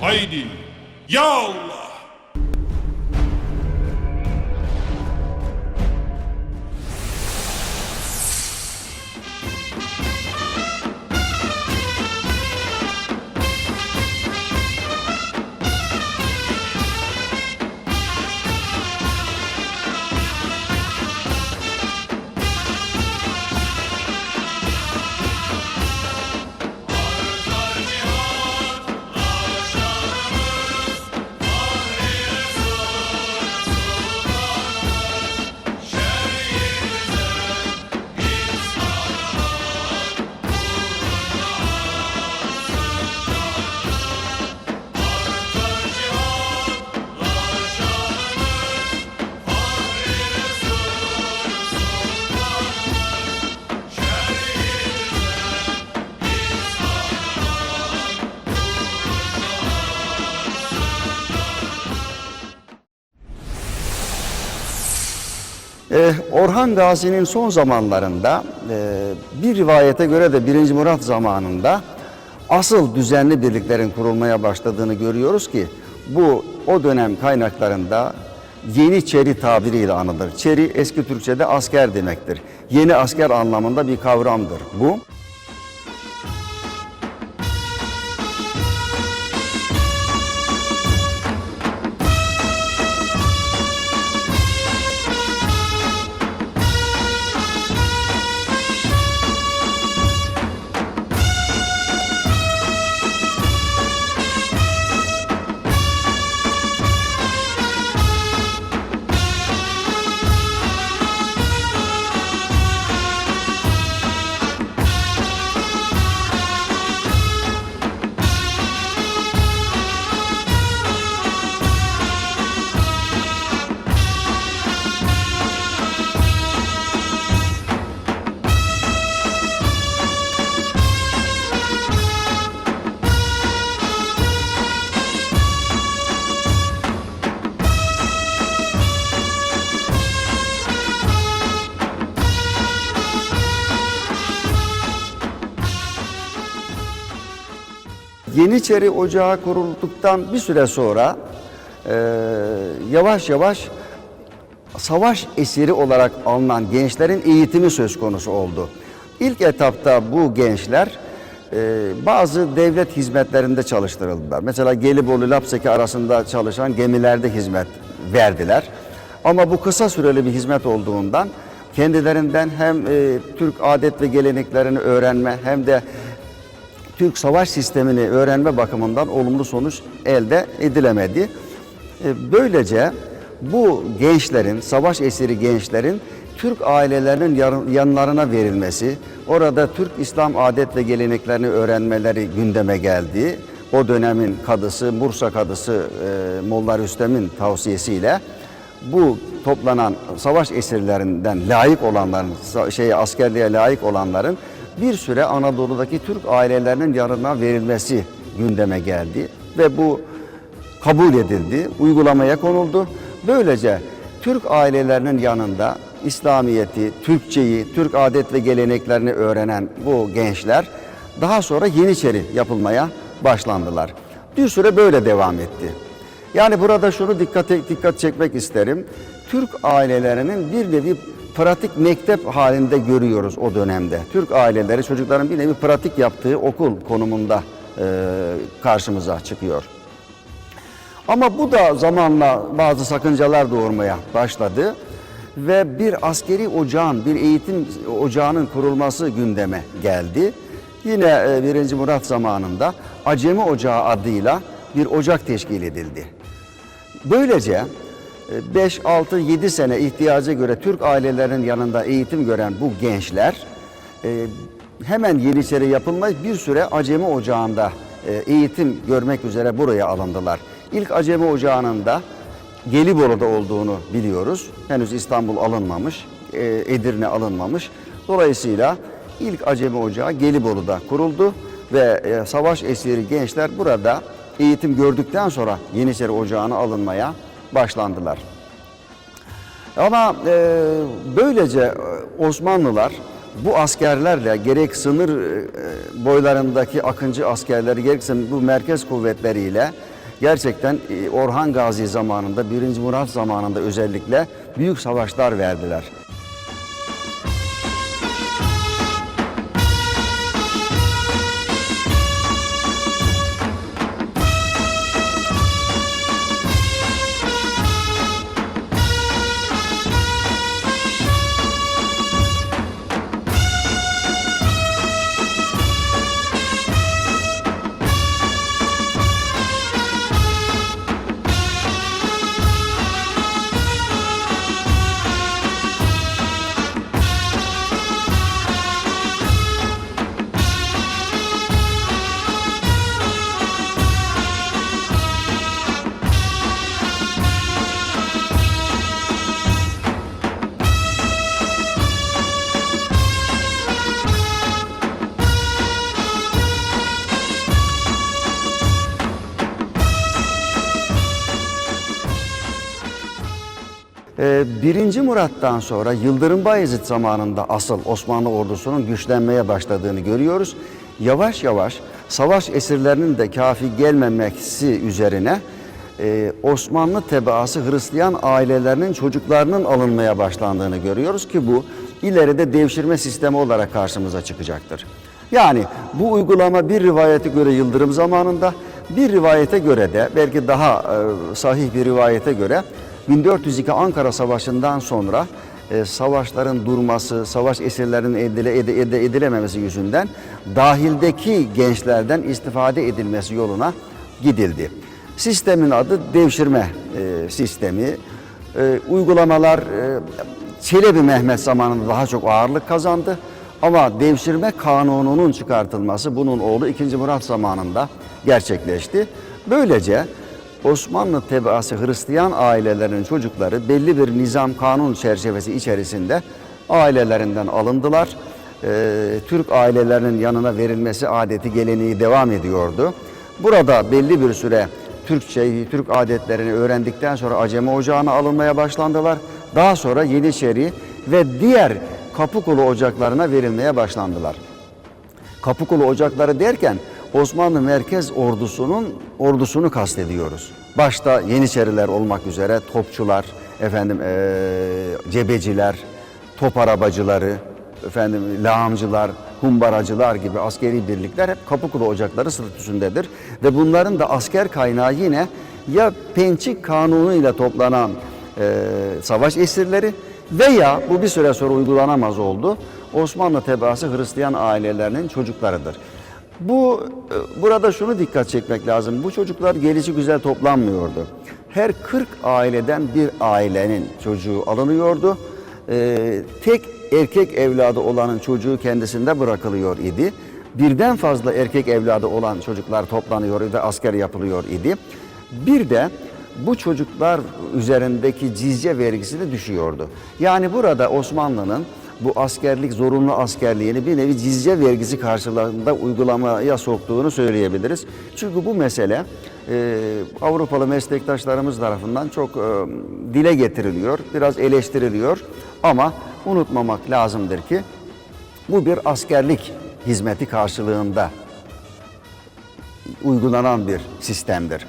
Haydi. Ya Allah. Eh, Orhan Gazi'nin son zamanlarında eh, bir rivayete göre de 1. Murat zamanında asıl düzenli birliklerin kurulmaya başladığını görüyoruz ki bu o dönem kaynaklarında Yeniçeri tabiriyle anılır. Çeri eski Türkçe'de asker demektir. Yeni asker anlamında bir kavramdır bu. Yeniçeri Ocağı kurulduktan bir süre sonra eee, yavaş yavaş savaş esiri olarak alınan gençlerin eğitimi söz konusu oldu. İlk etapta bu gençler eee, bazı devlet hizmetlerinde çalıştırıldılar. Mesela Gelibolu Lapseki arasında çalışan gemilerde hizmet verdiler. Ama bu kısa süreli bir hizmet olduğundan kendilerinden hem eee, Türk adet ve geleneklerini öğrenme hem de Türk savaş sistemini öğrenme bakımından olumlu sonuç elde edilemedi. E, Böylece bu gençlerin, savaş esiri gençlerin Türk ailelerinin yanlarına verilmesi, orada Türk İslam adet ve geleneklerini öğrenmeleri gündeme geldi. O dönemin kadısı, Bursa kadısı e, Molla Rüstem'in tavsiyesiyle bu toplanan savaş esirlerinden layık olanların, şey askerliğe layık olanların bir süre Anadolu'daki Türk ailelerinin yanına verilmesi gündeme geldi ve bu kabul edildi, uygulamaya konuldu. Böylece Türk ailelerinin yanında İslamiyeti, Türkçeyi, Türk adet ve geleneklerini öğrenen bu gençler daha sonra Yeniçeri yapılmaya başlandılar. Bir süre böyle devam etti. Yani burada şunu dikkat dikkat çekmek isterim. Türk ailelerinin bir nevi pratik mektep halinde görüyoruz o dönemde. Türk aileleri çocukların bir nevi pratik yaptığı okul konumunda e, karşımıza çıkıyor. Ama bu da zamanla bazı sakıncalar doğurmaya başladı ve bir askeri ocağın, bir eğitim ocağının kurulması gündeme geldi. Yine e, 1. Murat zamanında Acemi Ocağı adıyla bir ocak teşkil edildi. Böylece e, 5, 6, 7 sene ihtiyaca göre Türk ailelerinin yanında eğitim gören bu gençler e, hemen Yeniçeri yapılmayıp bir süre Acemi Ocağı'nda e, eğitim görmek üzere buraya alındılar. İlk Acemi Ocağı'nın da Gelibolu'da olduğunu biliyoruz. Henüz İstanbul alınmamış, e, Edirne alınmamış. Dolayısıyla ilk Acemi Ocağı Gelibolu'da kuruldu ve savaş esiri gençler burada eğitim gördükten sonra Yeniçeri Ocağı'na alınmaya başlandılar. Ama e, böylece e, Osmanlılar bu askerlerle gerek sınır e, boylarındaki akıncı askerleri gerekse bu merkez kuvvetleriyle gerçekten e, Orhan Gazi zamanında 1. Murat zamanında özellikle büyük savaşlar verdiler. Ee, Birinci Murat'tan sonra Yıldırım Bayezid zamanında asıl Osmanlı ordusunun güçlenmeye başladığını görüyoruz. Yavaş yavaş savaş esirlerinin de kafi gelmemesi üzerine e, Osmanlı tebaası Hristiyan ailelerinin çocuklarının alınmaya başlandığını görüyoruz ki bu ileride devşirme sistemi olarak karşımıza çıkacaktır. Yani bu uygulama bir rivayete göre Yıldırım zamanında, bir rivayete göre de belki daha e, sahih bir rivayete göre 1402 Ankara Savaşı'ndan sonra e, savaşların durması, savaş esirlerinin edile, ede- ede- edilememesi yüzünden dahildeki gençlerden istifade edilmesi yoluna gidildi. Sistemin adı devşirme e, sistemi. E, uygulamalar e, Çelebi Mehmet zamanında daha çok ağırlık kazandı. Ama devşirme kanununun çıkartılması bunun oğlu 2. Murat zamanında gerçekleşti. Böylece Osmanlı tebaası Hristiyan ailelerinin çocukları belli bir nizam kanun çerçevesi içerisinde ailelerinden alındılar. Ee, Türk ailelerinin yanına verilmesi adeti geleneği devam ediyordu. Burada belli bir süre Türkçeyi, Türk adetlerini öğrendikten sonra Acemi Ocağı'na alınmaya başlandılar. Daha sonra Yeniçeri ve diğer Kapıkulu ocaklarına verilmeye başlandılar. Kapıkulu ocakları derken Osmanlı Merkez Ordusu'nun ordusunu kastediyoruz. Başta Yeniçeriler olmak üzere topçular, efendim eee, cebeciler, top arabacıları, efendim lağımcılar, humbaracılar gibi askeri birlikler hep Kapıkulu ocakları statüsündedir ve bunların da asker kaynağı yine ya Pençik Kanunu ile toplanan eee, savaş esirleri veya bu bir süre sonra uygulanamaz oldu. Osmanlı tebaası Hristiyan ailelerinin çocuklarıdır. Bu e, burada şunu dikkat çekmek lazım. Bu çocuklar gelişi güzel toplanmıyordu. Her 40 aileden bir ailenin çocuğu alınıyordu. Ee, tek erkek evladı olanın çocuğu kendisinde bırakılıyor idi. Birden fazla erkek evladı olan çocuklar toplanıyor ve asker yapılıyor idi. Bir de bu çocuklar üzerindeki cizye vergisi de düşüyordu. Yani burada Osmanlı'nın bu askerlik zorunlu askerliğini bir nevi cizye vergisi karşılığında uygulamaya soktuğunu söyleyebiliriz. Çünkü bu mesele e, Avrupalı meslektaşlarımız tarafından çok e, dile getiriliyor, biraz eleştiriliyor ama unutmamak lazımdır ki bu bir askerlik hizmeti karşılığında uygulanan bir sistemdir.